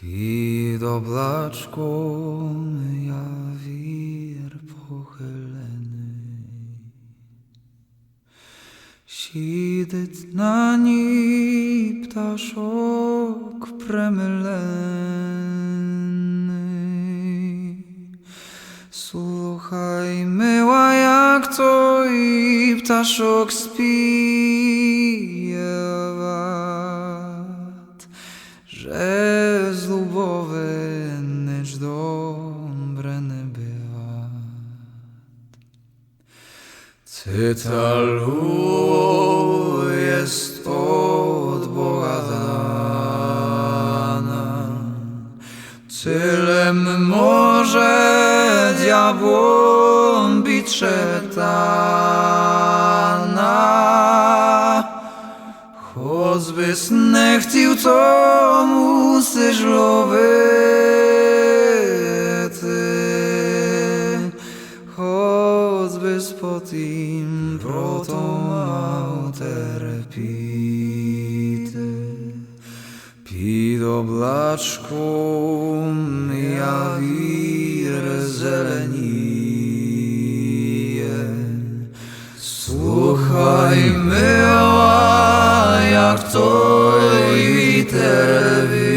Pід облачком я вір похилений, Сідить на ній пташок премилений. Słuchaj, myła jak to i ptaszok spiewać, że z lubowy nicz dobre nie bywa. Cytalu jest od Boga dana, Tylem może diabłom być szeptana. Choćbyś nie chciał, to musisz мусиш робити, хоч потім протома терпіти. Під облачком я віре зеленіє, слухай мила, як той вітер віє.